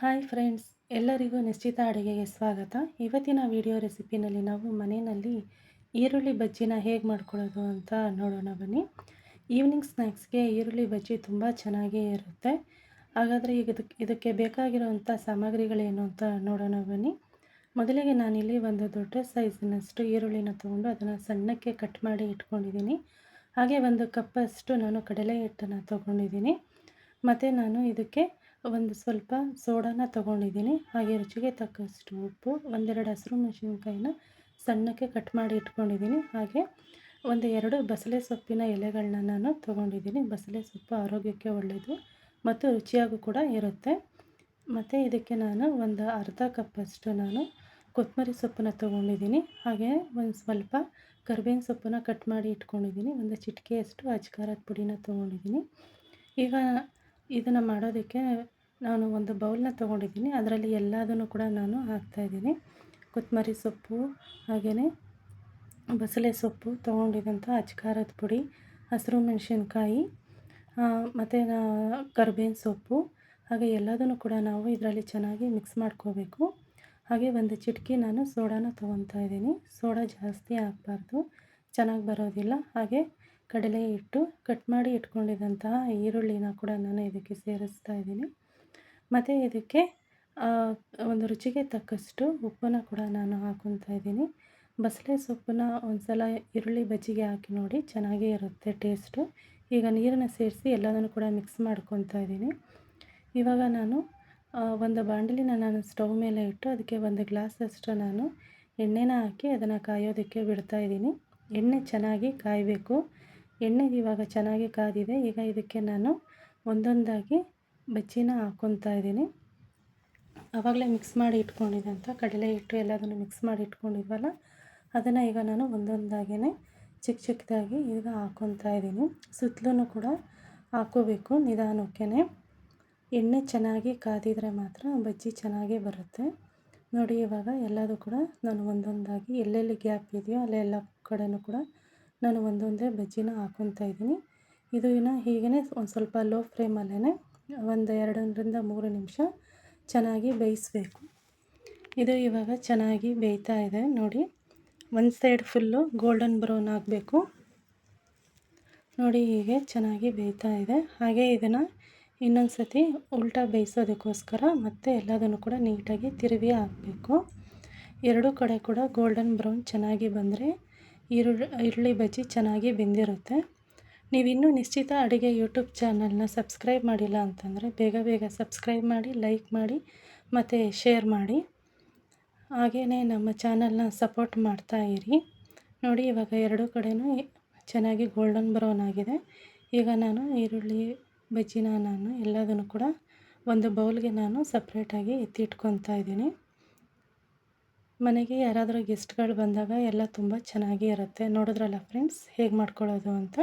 Hi friends ಎಲ್ಲರಿಗೂ ನಿಶ್ಚಿತ ಅಡುಗೆಗೆ ಸ್ವಾಗತ. ಇವತ್ತಿನ ವಿಡಿಯೋ ರೆಸಿಪಿನಲ್ಲಿ ನಾವು ಮನೆಯಲ್ಲಿ ಈರುಳ್ಳಿ ಬಜ್ಜಿನ ಹೇಗೆ ಮಾಡ್ಕೊಳ್ಳೋದು ಅಂತ ನೋಡೋಣ ಬನ್ನಿ. ಈವ್ನಿಂಗ್ ಸ್ನ್ಯಾಕ್ಸ್ಗೆ ಈರುಳ್ಳಿ ಬಜ್ಜಿ ತುಂಬ ಚೆನ್ನಾಗಿ ಇರುತ್ತೆ. ಹಾಗಾದರೆ ಈಗ ಇದಕ್ಕೆ ಬೇಕಾಗಿರುವಂಥ ಸಾಮಗ್ರಿಗಳು ಸಾಮಗ್ರಿಗಳೇನು ಅಂತ ನೋಡೋಣ ಬನ್ನಿ. ಮೊದಲಿಗೆ ನಾನಿಲ್ಲಿ ಒಂದು ದೊಡ್ಡ ಸೈಜಿನಷ್ಟು ಈರುಳ್ಳಿನ ತೊಗೊಂಡು ಅದನ್ನು ಸಣ್ಣಕ್ಕೆ ಕಟ್ ಮಾಡಿ ಇಟ್ಕೊಂಡಿದ್ದೀನಿ. ಹಾಗೆ ಒಂದು ಕಪ್ಪಷ್ಟು ನಾನು ಕಡಲೆ ಹಿಟ್ಟನ್ನು ತೊಗೊಂಡಿದ್ದೀನಿ. ಮತ್ತು ನಾನು ಇದಕ್ಕೆ ಒಂದು ಸ್ವಲ್ಪ ಸೋಡಾನ ತೊಗೊಂಡಿದ್ದೀನಿ. ಹಾಗೆ ರುಚಿಗೆ ತಕ್ಕಷ್ಟು ಉಪ್ಪು, ಒಂದೆರಡು ಹಸಿರು ಮೆಣಸಿನ್ಕಾಯಿನ ಸಣ್ಣಕ್ಕೆ ಕಟ್ ಮಾಡಿ ಇಟ್ಕೊಂಡಿದ್ದೀನಿ. ಹಾಗೆ ಒಂದು ಎರಡು ಬಸಳೆ ಸೊಪ್ಪಿನ ಎಲೆಗಳನ್ನ ನಾನು ತೊಗೊಂಡಿದ್ದೀನಿ. ಬಸಳೆ ಸೊಪ್ಪು ಆರೋಗ್ಯಕ್ಕೆ ಒಳ್ಳೆಯದು ಮತ್ತು ರುಚಿಯಾಗೂ ಕೂಡ ಇರುತ್ತೆ. ಮತ್ತು ಇದಕ್ಕೆ ನಾನು ಒಂದು ಅರ್ಧ ಕಪ್ಪಷ್ಟು ನಾನು ಕೊತ್ತಂಬರಿ ಸೊಪ್ಪನ್ನ ತೊಗೊಂಡಿದ್ದೀನಿ. ಹಾಗೆ ಒಂದು ಸ್ವಲ್ಪ ಕರ್ಬೇವಿನ ಸೊಪ್ಪನ್ನ ಕಟ್ ಮಾಡಿ ಇಟ್ಕೊಂಡಿದ್ದೀನಿ. ಒಂದು ಚಿಟಿಕೆಯಷ್ಟು ಅಜ್ಕಾರದ ಪುಡಿನ ತೊಗೊಂಡಿದ್ದೀನಿ. ಈಗ ಇದನ್ನು ಮಾಡೋದಕ್ಕೆ ನಾನು ಒಂದು ಬೌಲನ್ನ ತೊಗೊಂಡಿದ್ದೀನಿ. ಅದರಲ್ಲಿ ಎಲ್ಲದನ್ನು ಕೂಡ ನಾನು ಹಾಕ್ತಾಯಿದ್ದೀನಿ ಕೊತ್ತಂಬರಿ ಸೊಪ್ಪು, ಹಾಗೆಯೇ ಬಸಳೆ ಸೊಪ್ಪು ತೊಗೊಂಡಿದ್ದಂಥ ಅಚ್ಕಾರದ ಪುಡಿ, ಹಸಿರು ಮೆಣಸಿನ್ಕಾಯಿ ಮತ್ತು ಕರ್ಬೇವಿನ ಸೊಪ್ಪು, ಹಾಗೆ ಎಲ್ಲದನ್ನು ಕೂಡ ನಾವು ಇದರಲ್ಲಿ ಚೆನ್ನಾಗಿ ಮಿಕ್ಸ್ ಮಾಡ್ಕೋಬೇಕು. ಹಾಗೆ ಒಂದು ಚಿಟಕಿ ನಾನು ಸೋಡಾನ ತೊಗೊತಾ ಇದ್ದೀನಿ. ಸೋಡಾ ಜಾಸ್ತಿ ಹಾಕ್ಬಾರ್ದು ಚೆನ್ನಾಗಿ ಬರೋದಿಲ್ಲ. ಹಾಗೆ ಕಡಲೆ ಹಿಟ್ಟು ಕಟ್ ಮಾಡಿ ಇಟ್ಕೊಂಡಿದ್ದಂತಹ ಈರುಳ್ಳಿನ ಕೂಡ ನಾನು ಇದಕ್ಕೆ ಸೇರಿಸ್ತಾ ಇದ್ದೀನಿ. ಮತ್ತು ಇದಕ್ಕೆ ಒಂದು ರುಚಿಗೆ ತಕ್ಕಷ್ಟು ಉಪ್ಪನ್ನು ಕೂಡ ನಾನು ಹಾಕೊತಾ ಇದ್ದೀನಿ. ಬಸಳೆ ಸೊಪ್ಪನ್ನ ಒಂದು ಸಲ ಈರುಳ್ಳಿ ಬಜ್ಜಿಗೆ ಹಾಕಿ ನೋಡಿ ಚೆನ್ನಾಗೇ ಇರುತ್ತೆ ಟೇಸ್ಟು. ಈಗ ನೀರನ್ನು ಸೇರಿಸಿ ಎಲ್ಲದನ್ನು ಕೂಡ ಮಿಕ್ಸ್ ಮಾಡ್ಕೊತಾ ಇದ್ದೀನಿ. ಇವಾಗ ನಾನು ಒಂದು ಬಾಂಡಲಿನ ನಾನು ಸ್ಟವ್ ಮೇಲೆ ಇಟ್ಟು ಅದಕ್ಕೆ ಒಂದು ಗ್ಲಾಸಷ್ಟು ನಾನು ಎಣ್ಣೆನ ಹಾಕಿ ಅದನ್ನು ಕಾಯೋದಕ್ಕೆ ಬಿಡ್ತಾಯಿದ್ದೀನಿ ಎಣ್ಣೆ ಚೆನ್ನಾಗಿ ಕಾಯಬೇಕು. ಎಣ್ಣೆ ಇವಾಗ ಚೆನ್ನಾಗಿ ಕಾದಿದೆ. ಈಗ ಇದಕ್ಕೆ ನಾನು ಒಂದೊಂದಾಗಿ ಬಜ್ಜಿನ ಹಾಕ್ಕೊತಾ ಇದ್ದೀನಿ. ಆವಾಗಲೇ ಮಿಕ್ಸ್ ಮಾಡಿ ಇಟ್ಕೊಂಡಿದ್ದಂಥ ಕಡಲೆ ಹಿಟ್ಟು ಎಲ್ಲದನ್ನು ಮಿಕ್ಸ್ ಮಾಡಿ ಇಟ್ಕೊಂಡಿದ್ವಲ್ಲ, ಅದನ್ನು ಈಗ ನಾನು ಒಂದೊಂದಾಗೇ ಚಿಕ್ಕ ಚಿಕ್ಕದಾಗಿ ಈಗ ಹಾಕ್ಕೊತಾ ಇದ್ದೀನಿ. ಸುತ್ತಲೂ ಕೂಡ ಹಾಕೋಬೇಕು ನಿಧಾನಕ್ಕೆ ಎಣ್ಣೆ ಚೆನ್ನಾಗಿ ಕಾದಿದ್ರೆ ಮಾತ್ರ ಬಜ್ಜಿ ಚೆನ್ನಾಗೇ ಬರುತ್ತೆ. ನೋಡಿ ಇವಾಗ ಎಲ್ಲದೂ ಕೂಡ ನಾನು ಒಂದೊಂದಾಗಿ ಎಲ್ಲೆಲ್ಲಿ ಗ್ಯಾಪ್ ಇದೆಯೋ ಅಲ್ಲೆಲ್ಲ ಕಡೆಯೂ ಕೂಡ ನಾನು ಒಂದೊಂದೇ ಬಜ್ಜಿನ ಹಾಕ್ಕೊತಾ ಇದ್ದೀನಿ. ಇದು ಇನ್ನು ಹೀಗೇ ಒಂದು ಸ್ವಲ್ಪ ಲೋ ಫ್ಲೇಮಲ್ಲೇ ಒಂದು ಎರಡರಿಂದ ಮೂರು ನಿಮಿಷ ಚೆನ್ನಾಗಿ ಬೇಯಿಸಬೇಕು. ಇದು ಇವಾಗ ಚೆನ್ನಾಗಿ ಬೇಯ್ತಾ ಇದೆ ನೋಡಿ. ಒಂದು ಸೈಡ್ ಫುಲ್ಲು ಗೋಲ್ಡನ್ ಬ್ರೌನ್ ಆಗಬೇಕು. ನೋಡಿ ಹೀಗೆ ಚೆನ್ನಾಗಿ ಬೇಯ್ತಾ ಇದೆ. ಹಾಗೆ ಇದನ್ನು ಇನ್ನೊಂದು ಸತಿ ಉಲ್ಟಾ ಬೇಯಿಸೋದಕ್ಕೋಸ್ಕರ ಮತ್ತೆ ಎಲ್ಲದನ್ನು ಕೂಡ ನೀಟಾಗಿ ತಿರುವಿ ಹಾಕಬೇಕು. ಎರಡೂ ಕಡೆ ಕೂಡ ಗೋಲ್ಡನ್ ಬ್ರೌನ್ ಚೆನ್ನಾಗಿ ಬಂದರೆ ಈರುಳ್ಳಿ ಈರುಳ್ಳಿ ಬಜ್ಜಿ ಚೆನ್ನಾಗಿ ಬೆಂದಿರುತ್ತೆ. ನೀವಿನ್ನೂ ನಿಶ್ಚಿತ ಅಡುಗೆ ಯೂಟ್ಯೂಬ್ ಚಾನಲ್ನ ಸಬ್ಸ್ಕ್ರೈಬ್ ಮಾಡಿಲ್ಲ ಅಂತಂದರೆ ಬೇಗ ಬೇಗ ಸಬ್ಸ್ಕ್ರೈಬ್ ಮಾಡಿ, ಲೈಕ್ ಮಾಡಿ, ಮತ್ತು ಶೇರ್ ಮಾಡಿ. ಹಾಗೇ ನಮ್ಮ ಚಾನಲ್ನ ಸಪೋರ್ಟ್ ಮಾಡ್ತಾ ಇರಿ. ನೋಡಿ, ಇವಾಗ ಎರಡೂ ಕಡೆಯೂ ಚೆನ್ನಾಗಿ ಗೋಲ್ಡನ್ ಬ್ರೌನ್ ಆಗಿದೆ. ಈಗ ನಾನು ಈರುಳ್ಳಿ ಬಜ್ಜಿನ ನಾನು ಎಲ್ಲದನ್ನು ಕೂಡ ಒಂದು ಬೌಲ್ಗೆ ನಾನು ಸಪ್ರೇಟಾಗಿ ಎತ್ತಿಟ್ಕೊತಾ ಇದ್ದೀನಿ. ಮನೆಗೆ ಯಾರಾದರೂ ಗೆಸ್ಟ್ಗಳು ಬಂದಾಗ ಎಲ್ಲ ತುಂಬ ಚೆನ್ನಾಗಿ ಇರುತ್ತೆ. ನೋಡಿದ್ರಲ್ಲ ಫ್ರೆಂಡ್ಸ್? ಹೇಗೆ ಮಾಡ್ಕೊಳ್ಳೋದು ಅಂತ?